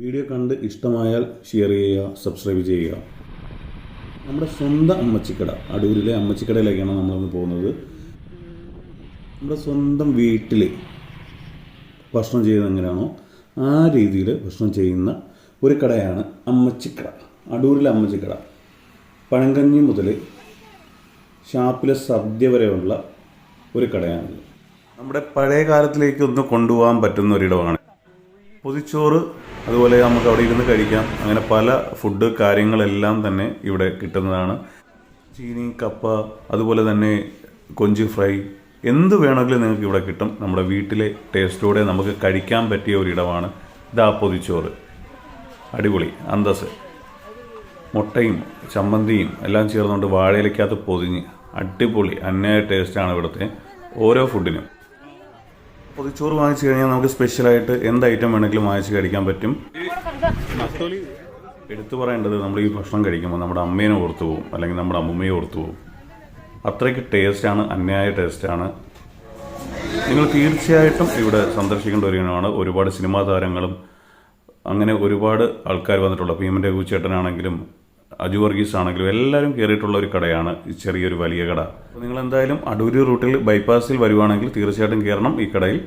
Video കണ്ട് ഇഷ്ടമായാൽ share ചെയ്യുക സബ്സ്ക്രൈബ് ചെയ്യുക. നമ്മുടെ സ്വന്തം അമ്മച്ചിക്കട അടൂരിലെ അമ്മച്ചിക്കടയിലേക്കാണ് നമ്മളിന്ന് പോകുന്നത്. നമ്മുടെ സ്വന്തം വീട്ടിൽ ഭക്ഷണം ചെയ്യുന്നത് എങ്ങനെയാണോ ആ രീതിയിൽ ഭക്ഷണം ചെയ്യുന്ന ഒരു കടയാണ് അമ്മച്ചിക്കട അടൂരിലെ അമ്മച്ചിക്കട. പഴങ്കഞ്ഞി മുതൽ ഷാപ്പിലെ സദ്യ വരെയുള്ള ഒരു കടയാണിത്. നമ്മുടെ പഴയ കാലത്തിലേക്ക് ഒന്ന് കൊണ്ടുപോകാൻ പറ്റുന്ന ഒരിടമാണ്. പൊതിച്ചോറ് അതുപോലെ നമുക്ക് അവിടെ ഇരുന്ന് കഴിക്കാം. അങ്ങനെ പല ഫുഡ് കാര്യങ്ങളെല്ലാം തന്നെ ഇവിടെ കിട്ടുന്നതാണ്. ചീനി കപ്പ അതുപോലെ തന്നെ കൊഞ്ച് ഫ്രൈ എന്ത് വേണമെങ്കിലും നിങ്ങൾക്ക് ഇവിടെ കിട്ടും. നമ്മുടെ വീട്ടിലെ ടേസ്റ്റോടെ നമുക്ക് കഴിക്കാൻ പറ്റിയ ഒരിടമാണ് ഇതാ പൊതിച്ചോറ്. അടിപൊളി അന്തസ് മുട്ടയും ചമ്മന്തിയും എല്ലാം ചേർന്നുകൊണ്ട് വാഴയിലേക്കകത്ത് പൊതിഞ്ഞ് അടിപൊളി അന്യായ ടേസ്റ്റാണ് ഇവിടുത്തെ ഓരോ ഫുഡിനും പൊതിച്ചോറ് വാങ്ങിച്ചു കഴിഞ്ഞാൽ നമുക്ക് സ്പെഷ്യലായിട്ട് എന്ത് ഐറ്റം വേണമെങ്കിലും വാങ്ങിച്ച് കഴിക്കാൻ പറ്റും. എടുത്തു പറയേണ്ടത് നമ്മൾ ഈ ഭക്ഷണം കഴിക്കുമ്പോൾ നമ്മുടെ അമ്മേനെ ഓർത്തു പോകും അല്ലെങ്കിൽ നമ്മുടെ അമ്മുമ്മയെ ഓർത്തു പോകും അത്രയ്ക്ക് ടേസ്റ്റാണ് അന്യായ ടേസ്റ്റാണ് നിങ്ങൾ തീർച്ചയായിട്ടും ഇവിടെ സന്ദർശിക്കേണ്ട ഒരു ഇനമാണ്. ഒരുപാട് സിനിമാ താരങ്ങളും അങ്ങനെ ഒരുപാട് ആൾക്കാർ വന്നിട്ടുള്ള. ഭീമന്റെ കൂച്ചേട്ടനാണെങ്കിലും അജു വർഗീസ് ആണെങ്കിലും എല്ലാവരും കയറിയിട്ടുള്ള ഒരു കടയാണ് ഈ ചെറിയൊരു വലിയ കട. നിങ്ങൾ എന്തായാലും അടൂരി റൂട്ടിൽ ബൈപ്പാസിൽ വരുവാണെങ്കിൽ തീർച്ചയായിട്ടും കയറണം ഈ കടയിൽ.